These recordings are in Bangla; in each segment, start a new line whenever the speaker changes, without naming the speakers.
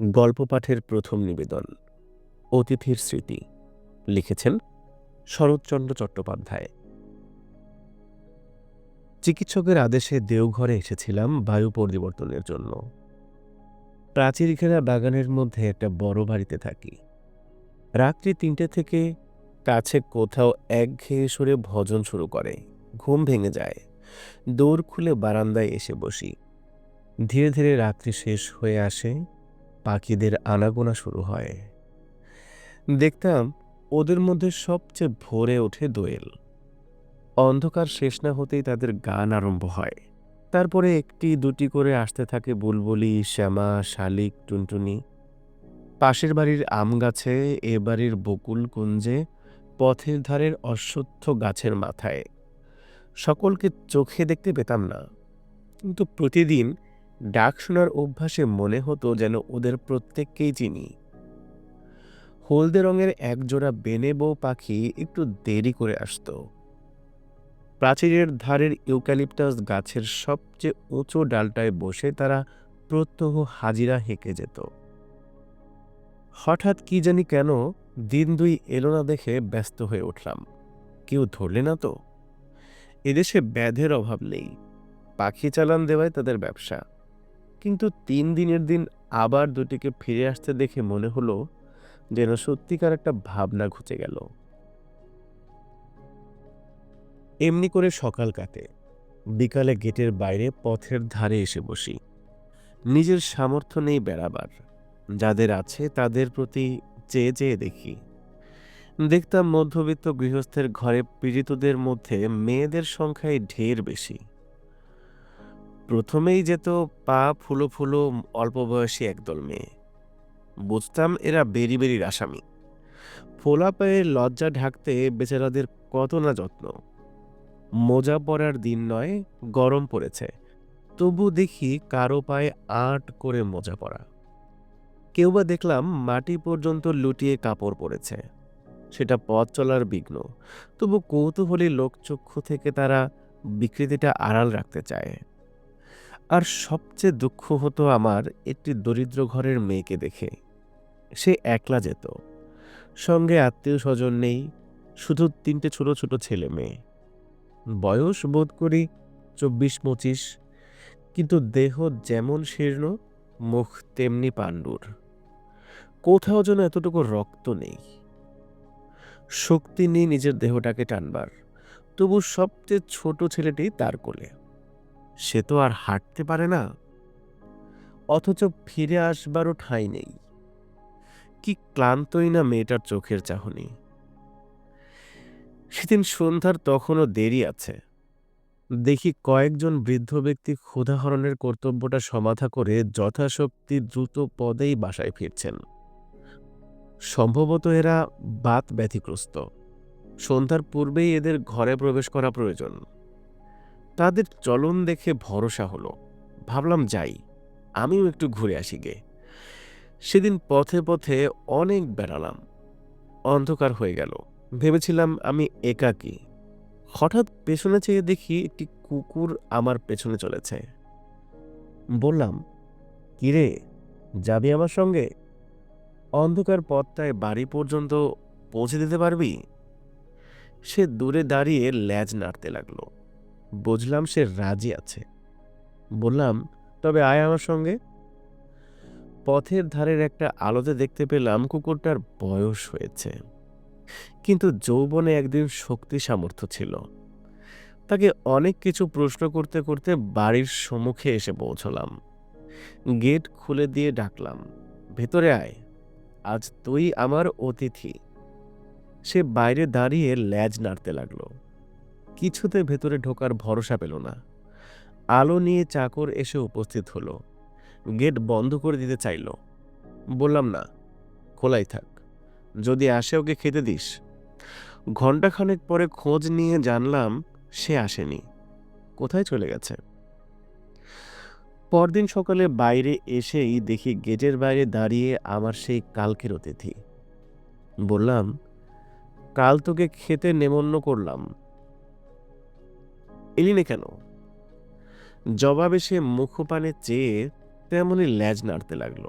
গল্প পাঠের প্রথম নিবেদন, অতিথির স্মৃতি, লিখেছেন শরৎচন্দ্র চট্টোপাধ্যায়। চিকিৎসকের আদেশে দেওঘরে এসেছিলাম বায়ু পরিবর্তনের জন্য। প্রাচীর ঘেরা বাগানের মধ্যে একটা বড় বাড়িতে থাকি। রাত্রি তিনটে থেকে কাছে কোথাও একঘেয়ে সরে ভজন শুরু করে, ঘুম ভেঙে যায়। দৌড় খুলে বারান্দায় এসে বসি। ধীরে ধীরে রাত্রি শেষ হয়ে আসে পাখিদের আনাগোনা শুরু হয়। দেখতাম ওদের মধ্যে সবচেয়ে ভোরে ওঠে দোয়েল। অন্ধকার শেষ না হতেই তাদের গান আরম্ভ হয়। তারপরে একটি দুটি করে আসতে থাকে বুলবুলি, শ্যামা, শালিক, টুনটুনি। পাশের বাড়ির আম গাছে, এ বাড়ির বকুল কুঞ্জে, পথের ধারের অশ্বত্থ গাছের মাথায়। সকলকে চোখে দেখতে পেতাম না। কিন্তু প্রতিদিন ডাক শোনার অভ্যাসে মনে হতো যেন ওদের প্রত্যেককেই চিনি। হলদে রঙের একজোড়া বেনে বউ পাখি একটু দেরি করে আসতো। প্রাচীরের ধারের ইউক্যালিপটাস গাছের সবচেয়ে উঁচু ডালটায় বসে তারা প্রত্যহ হাজিরা হেঁকে যেত। হঠাৎ কি জানি কেন দিন দুই এলো না দেখে ব্যস্ত হয়ে উঠলাম। কেউ ধরলে না তো? এদেশে ব্যাধের অভাব নেই। পাখি চালান দেওয়াই তাদের ব্যবসা। কিন্তু তিন দিনের দিন আবার দুটিকে ফিরে আসতে দেখে মনে হলো যেন সত্যিকার একটা ভাবনা ঘুচে গেল। এমনি করে সকাল কাটে। বিকালে গেটের বাইরে পথের ধারে এসে বসি। নিজের সামর্থ্য নেই বেড়াবার। যাদের আছে তাদের প্রতি চেয়ে চেয়ে দেখি। দেখতাম মধ্যবিত্ত গৃহস্থের ঘরে পীড়িতদের মধ্যে মেয়েদের সংখ্যাই ঢের বেশি। প্রথমেই যেত পা ফুলো ফুলো অল্প বয়সী একদল মেয়ে। বুঝতাম এরা বেরি বেরির আসামি। ফোলা পায়ে লজ্জা ঢাকতে বেচারাদের কত না যত্ন। মোজা পরার দিন নয়, গরম পড়েছে। তবু দেখি কারও পায়ে আট করে মোজা পরা। কেউ বা দেখলাম মাটি পর্যন্ত লুটিয়ে কাপড় পরেছে। সেটা পথ চলার বিঘ্ন। তবু কৌতূহলী লোকচক্ষু থেকে তারা বিকৃতিটা আড়াল রাখতে চায়। আর সবচেয়ে দুঃখ হতো আমার একটি দরিদ্র ঘরের মেয়েকে দেখে। সে একলা যেত। সঙ্গে আত্মীয় স্বজন নেই, শুধু তিনটে ছোট ছোট ছেলে মেয়ে। বয়স বোধ করি চব্বিশ পঁচিশ, কিন্তু দেহ যেমন শীর্ণ, মুখ তেমনি পাণ্ডুর। কোথাও যেন এতটুকু রক্ত নেই। শক্তি নেই নিজের দেহটাকে টানবার। তবু সবচেয়ে ছোট ছেলেটি তার কোলে। সে তো আর হাঁটতে পারে না। অথচ ফিরে আসবারও ঠাঁই নেই। কি ক্লান্তই না মেয়েটার চোখের চাহনি। সেদিন সন্ধ্যার তখনও দেরি আছে। দেখি কয়েকজন বৃদ্ধ ব্যক্তি ক্ষুধাহরণের কর্তব্যটা সমাধা করে যথাশক্তি দ্রুত পদেই বাসায় ফিরছেন। সম্ভবত এরা বাত ব্যথিগ্রস্ত সন্ধ্যার পূর্বেই এদের ঘরে প্রবেশ করা প্রয়োজন। তাদের চলন দেখে ভরসা হলো। ভাবলাম যাই, আমিও একটু ঘুরে আসি গে। সেদিন পথে পথে অনেক বেড়ালাম। অন্ধকার হয়ে গেল। ভেবেছিলাম আমি একাকী। হঠাৎ পেছনে চেয়ে দেখি একটি কুকুর আমার পেছনে চলেছে। বললাম কিরে যাবি আমার সঙ্গে? অন্ধকার পথটায় বাড়ি পর্যন্ত পৌঁছে দিতে পারবি? সে দূরে দাঁড়িয়ে ল্যাজ নাড়তে লাগল। বুঝলাম সে রাজি আছে। বললাম, তবে আয় আমার সঙ্গে। পথের ধারের একটা আলোতে দেখতে পেলাম কুকুরটার বয়স হয়েছে। কিন্তু যৌবনে একদিন শক্তি সামর্থ্য ছিল। তাকে অনেক কিছু প্রশ্ন করতে করতে বাড়ির সম্মুখে এসে পৌঁছলাম। গেট খুলে দিয়ে ডাকলাম, ভেতরে আয়, আজ তুই আমার অতিথি। সে বাইরে দাঁড়িয়ে ল্যাজ নাড়তে লাগল। কিছুতে ভেতরে ঢোকার ভরসা পেল না। আলো নিয়ে চাকর এসে উপস্থিত হলো। গেট বন্ধ করে দিতে চাইল। বললাম, না, খোলাই থাক। যদি আসে ওকে খেতে দিস। ঘণ্টাখানেক পরে খোঁজ নিয়ে জানলাম সে আসেনি। কোথায় চলে গেছে? পরদিন সকালে বাইরে এসেই দেখি গেটের বাইরে দাঁড়িয়ে আমার সেই কালকের অতিথি। বললাম, কাল তোকে খেতে নেমন্ন করলাম। এলি না কেন? জবাবে সে মুখপানে চেয়ে তেমনই ল্যাজ নাড়তে লাগল।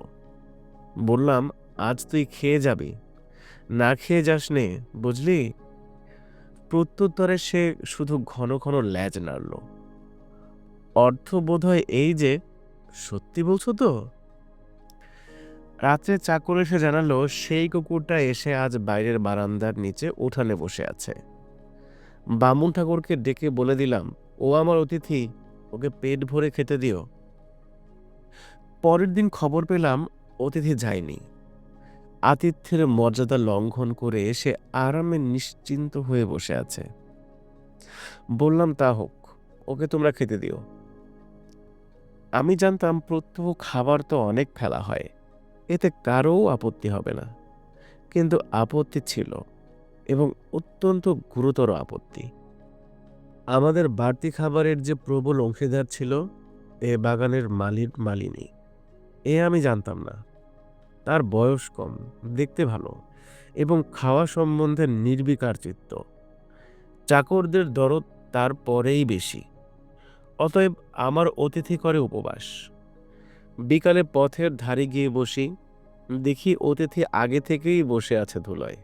বললাম, আজ তুই খেয়ে যাবি। না খেয়ে যাস নে, বুঝলি? প্রত্যুত্তরে সে শুধু ঘন ঘন ল্যাজ নাড়ল। অর্থ বোধহয় এই যে, সত্যি বলছো তো? রাত্রে চাকর এসে জানালো, সেই কুকুরটা এসে আজ বাইরের বারান্দার নিচে উঠানে বসে আছে। বামুন ঠাকুরকে ডেকে বলে দিলাম, ও আমার অতিথি, ওকে পেট ভরে খেতে দিও। পরের দিন খবর পেলাম অতিথি যায়নি। আতিথ্যের মর্যাদা লঙ্ঘন করে সে আরামে নিশ্চিন্ত হয়ে বসে আছে। বললাম, তা হোক, ওকে তোমরা খেতে দিও। আমি জানতাম, প্রত্যহ খাবার তো অনেক ফেলা হয়, এতে কারও আপত্তি হবে না। কিন্তু আপত্তি ছিল। এবং অত্যন্ত গুরুতর আপত্তি। আমাদের বাড়তি খাবারের যে প্রবল অংশীদার ছিল, এ বাগানের মালির মালিনী, এ আমি জানতাম না। তার বয়স কম, দেখতে ভালো এবং খাওয়া সম্বন্ধে নির্বিকার চিত্ত। চাকরদের দরদ তার পরেই বেশি। অতএব আমার অতিথি করে উপবাস। বিকালে পথের ধারে গিয়ে বসি, দেখি অতিথি আগে থেকেই বসে আছে ধুলায়।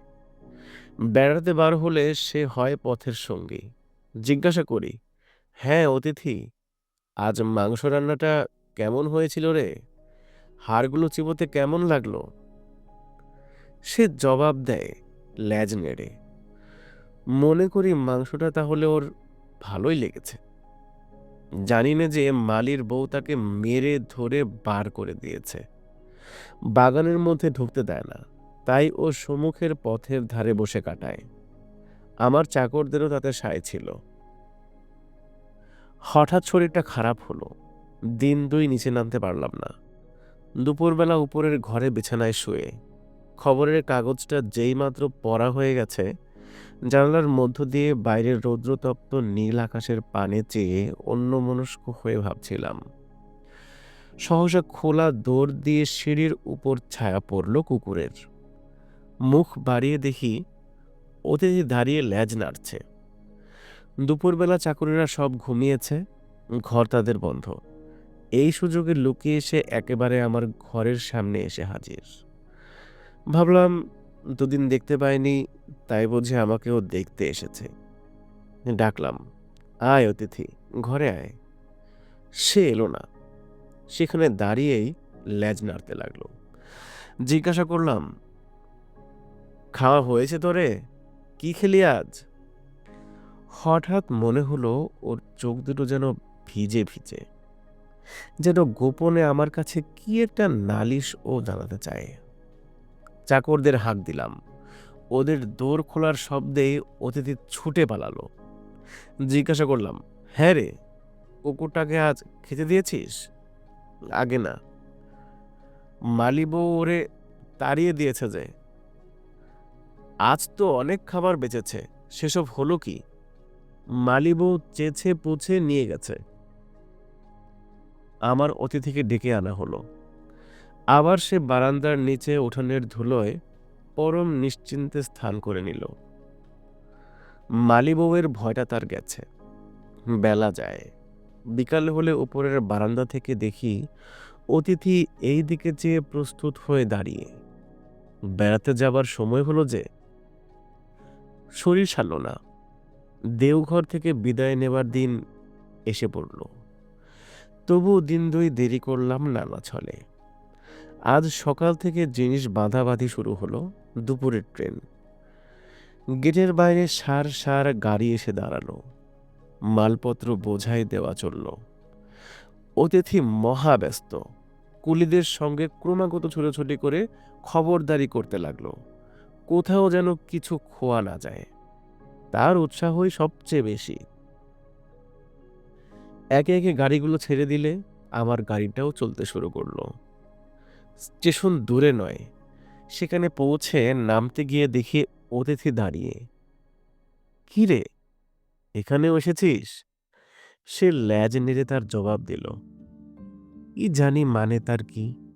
বেড়াতে বার হলে সে হয় পথের সঙ্গী। জিজ্ঞাসা করি হ্যাঁ অতিথি, আজ মাংস রান্নাটা কেমন হয়েছিল রে? হাড়গুলো চিবোতে কেমন লাগল? সে জবাব দেয়, ল্যাজ নেড়ে। মনে করি মাংসটা তাহলে ওর ভালোই লেগেছে। জানি না যে মালির বউ তাকে মেরে ধরে বার করে দিয়েছে। বাগানের মধ্যে ঢুকতে দেয় না। তাই ও সম্মুখের পথের ধারে বসে কাটায়। আমার চাকরদেরও তাতে সায় ছিল। হঠাৎ শরীরটা খারাপ হলো। দিন দুই নিচে নামতে পারলাম না। দুপুরবেলা উপরের ঘরে বিছানায় শুয়ে। খবরের কাগজটা যেইমাত্র পড়া হয়ে গেছে, জানালার মধ্য দিয়ে বাইরের রৌদ্রতপ্ত নীল আকাশের পানে চেয়ে অন্যমনস্ক হয়ে ভাবছিলাম। সহসা খোলা দৌড় দিয়ে সিঁড়ির উপর ছায়া পড়ল কুকুরের। মুখ বাড়িয়ে দেখি অতিথি দাঁড়িয়ে ল্যাজ নাড়ছে। দুপুরবেলা চাকুরিরা সব ঘুমিয়েছে, ঘর তাদের বন্ধ। এই সুযোগে লুকিয়ে এসে একেবারে আমার ঘরের সামনে এসে হাজির। ভাবলাম, দুদিন দেখতে পাইনি, তাই বুঝে আমাকেও দেখতে এসেছে। ডাকলাম, আয় অতিথি, ঘরে আয়। সে এলো না। সেখানে দাঁড়িয়েই ল্যাজ নাড়তে লাগল। জিজ্ঞাসা করলাম খাওয়া হয়েছে তোরে? কি খেলি আজ? হঠাৎ মনে হলো ওর চোখ দুটো যেন ভিজে ভিজে, যেন গোপনে আমার কাছে কি একটা নালিশ ও জানাতে চায়। চাকরদের হাঁক দিলাম। ওদের দোর খোলার শব্দে অতিথি ছুটে পালালো। জিজ্ঞাসা করলাম হ্যাঁ রে, কুকুরটাকে আজ খেতে দিয়েছিস? আগে না। মালিবো ওরে তাড়িয়ে দিয়েছে যে। আজ তো অনেক খাবার বেঁচেছে, সেসব হলো কি? মালিবু চেছে পুছে নিয়ে গেছে। আমার অতিথিকে ডেকে আনা হলো। আবার সে বারান্দার নিচে উঠোনের ধুলোয় পরম নিশ্চিন্তে স্থান করে নিল। মালিবউয়ের ভয়টা তার গেছে। বেলা যায়। বিকাল হলে উপরের বারান্দা থেকে দেখি অতিথি এই দিকে চেয়ে প্রস্তুত হয়ে দাঁড়িয়ে। বেড়াতে যাবার সময় হলো যে শরীর সারল না। দেওঘর থেকে বিদায় নেবার দিন এসে পড়ল। তবু দিন দুই দেরি করলাম নানা ছলে। আজ সকাল থেকে জিনিস বাঁধাবাঁধি শুরু হলো, দুপুরের ট্রেন। গেটের বাইরে সার সার গাড়ি এসে দাঁড়াল। মালপত্র বোঝাই দেওয়া চলল। অতিথি মহাব্যস্ত। কুলিদের সঙ্গে ক্রমাগত ছোটাছুটি করে খবরদারি করতে লাগল। কোথাও যেন কিছু খোয়া না যায়। তার উৎসাহই সবচেয়ে বেশি। একে একে গাড়িগুলো ছেড়ে দিলে আমার গাড়িটাও চলতে শুরু করল। স্টেশন দূরে নয়, সেখানে পৌঁছে নামতে গিয়ে দেখি অতিথি দাঁড়িয়ে। কি রে? এখানেও এসেছিস? সে ল্যাজ নেড়ে তার জবাব দিল। কি জানি মানে তার কি?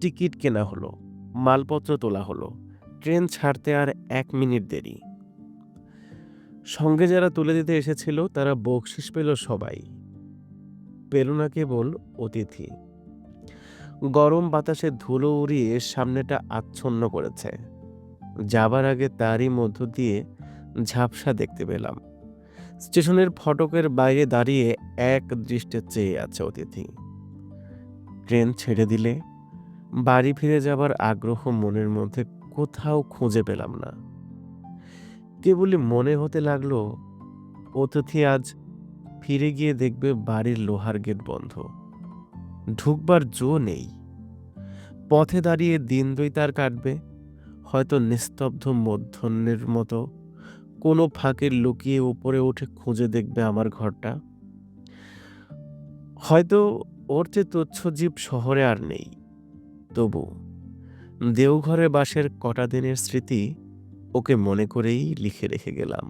টিকিট কেনা হলো। মালপত্র তোলা হলো। ট্রেন ছাড়তে আর এক মিনিট দেরি। সঙ্গে যারা তুলে দিতে এসেছিল, তারা বকশিস পেল সবাই। পেল না কেবল অতিথি। গরম বাতাসে ধুলো উড়িয়ে সামনেটা আচ্ছন্ন করেছে। যাবার আগে তারই মধ্য দিয়ে ঝাপসা দেখতে পেলাম। স্টেশনের ফটকের বাইরে দাঁড়িয়ে এক দৃষ্টে চেয়ে আছে অতিথি। ট্রেন ছেড়ে দিলে বাড়ি ফিরে যাবার আগ্রহ মনের মধ্যে কোথাও খুঁজে পেলাম না। কেবলই মনে হতে লাগল, অতিথি আজ ফিরে গিয়ে দেখবে বাড়ির লোহার গেট বন্ধ। ঢুকবার জো নেই। পথে দাঁড়িয়ে দিন দুই তার কাটবে, হয়তো নিস্তব্ধ মধ্যাহ্নের মতো। কোনো ফাঁকে লুকিয়ে উপরে উঠে খুঁজে দেখবে আমার ঘরটা। হয়তো ওর চেয়ে তুচ্ছ জীব শহরে আর নেই। তবু দেওঘরে বাসের কটা দিনের স্মৃতি ওকে মনে করেই লিখে রেখে গেলাম।